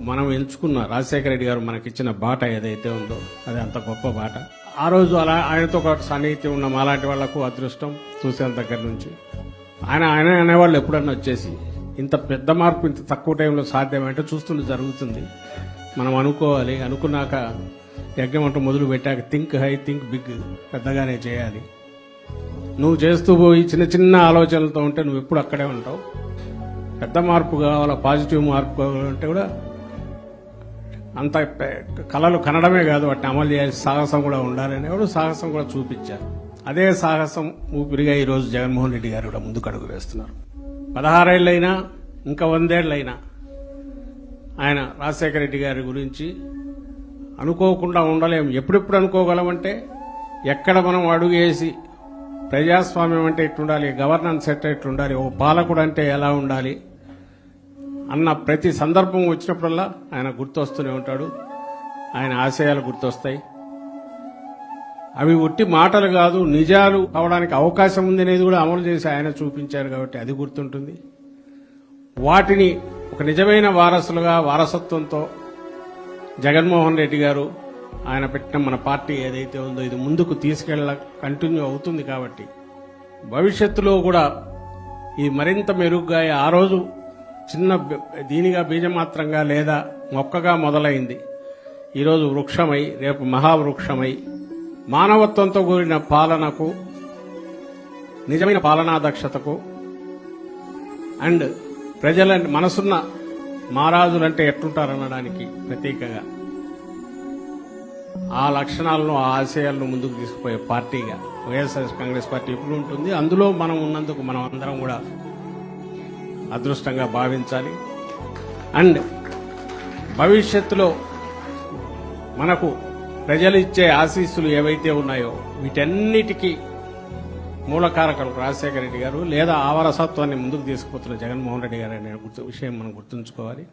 మనం ఎంచుకున్న రాజశేఖర రెడ్డి గారు మనకిచ్చిన బాట ఏదైతే ఉందో అది అంత గొప్ప బాట. ఆ రోజు అలా ఆయనతో ఒక సన్నిహితి ఉన్న మాలాంటి వాళ్ళకు అదృష్టం చూసేంత దగ్గర నుంచి. ఆయన ఆయన అనేవాళ్ళు ఎప్పుడన్నా వచ్చేసి ఇంత పెద్ద మార్పు ఇంత తక్కువ టైంలో సాధ్యమంటే చూస్తుంటే జరుగుతుంది. మనం అనుకోవాలి అనుకున్నాక యజ్ఞమంట మొదలు పెట్టాక థింక్ హై థింక్ బిగ్ పెద్దగానే చేయాలి. నువ్వు చేస్తూ పోయి చిన్న చిన్న ఆలోచనలతో ఉంటే నువ్వు ఎప్పుడు అక్కడే ఉంటావు. పెద్ద మార్పు కావాలా పాజిటివ్ మార్పు కావాలంటే కూడా అంత కళలు కనడమే కాదు వాటిని అమలు చేయాల్సిన సాహసం కూడా ఉండాలని ఎవరు సాహసం కూడా చూపించారు. అదే సాహసం ఊపిరిగా ఈరోజు జగన్మోహన్ రెడ్డి గారు కూడా ముందుకు అడుగు వేస్తున్నారు. పదహారేళ్ళైనా ఇంకా వందేళ్ళైనా ఆయన రాజశేఖర రెడ్డి గారి గురించి అనుకోకుండా ఉండలేం ఎప్పుడెప్పుడు అనుకోగలమంటే ఎక్కడ మనం అడుగు వేసి ప్రజాస్వామ్యం అంటే ఎట్లుండాలి గవర్నెన్స్ ఎట్లా ఎట్లుండాలి ఓ పాలకుడు అంటే ఎలా ఉండాలి అన్న ప్రతి సందర్భం వచ్చినప్పుడల్లా ఆయన గుర్తొస్తూనే ఉంటాడు. ఆయన ఆశయాలు గుర్తొస్తాయి. అవి ఉట్టి మాటలు కాదు నిజాలు అవడానికి అవకాశం ఉంది అనేది కూడా అమలు చేసి ఆయన చూపించారు కాబట్టి అది గుర్తుంటుంది. వాటిని ఒక నిజమైన వారసులుగా వారసత్వంతో జగన్మోహన్ రెడ్డి గారు ఆయన పెట్టిన మన పార్టీ ఏదైతే ఉందో ఇది ముందుకు తీసుకెళ్ళ కంటిన్యూ అవుతుంది కాబట్టి భవిష్యత్తులో కూడా ఇది మరింత మెరుగ్గా ఆ రోజు చిన్న దీనిగా బీజమాత్రంగా లేదా మొక్కగా మొదలైంది. ఈరోజు వృక్షమై రేపు మహావృక్షమై మానవత్వంతో కూడిన పాలనకు నిజమైన పాలనా దక్షతకు అండ్ ప్రజల మనసున్న మహారాజులంటే ఎట్లుంటారనడానికి ప్రత్యేకంగా ఆ లక్షణాలను ఆ ఆశయాలను ముందుకు తీసుకుపోయే పార్టీగా వైఎస్ఆర్ కాంగ్రెస్ పార్టీ ఎప్పుడు ఉంటుంది. అందులో మనం ఉన్నందుకు మనం అందరం కూడా అదృష్టంగా భావించాలి. అండ్ భవిష్యత్తులో మనకు ప్రజలు ఇచ్చే ఆశీస్సులు ఏవైతే ఉన్నాయో వీటన్నిటికీ మూలకారకులు రాజశేఖర రెడ్డి గారు లేదా ఆవరసత్వాన్ని ముందుకు తీసుకుపోతున్న జగన్మోహన్ రెడ్డి గారు అనే గుర్తు విషయం మనం గుర్తుంచుకోవాలి.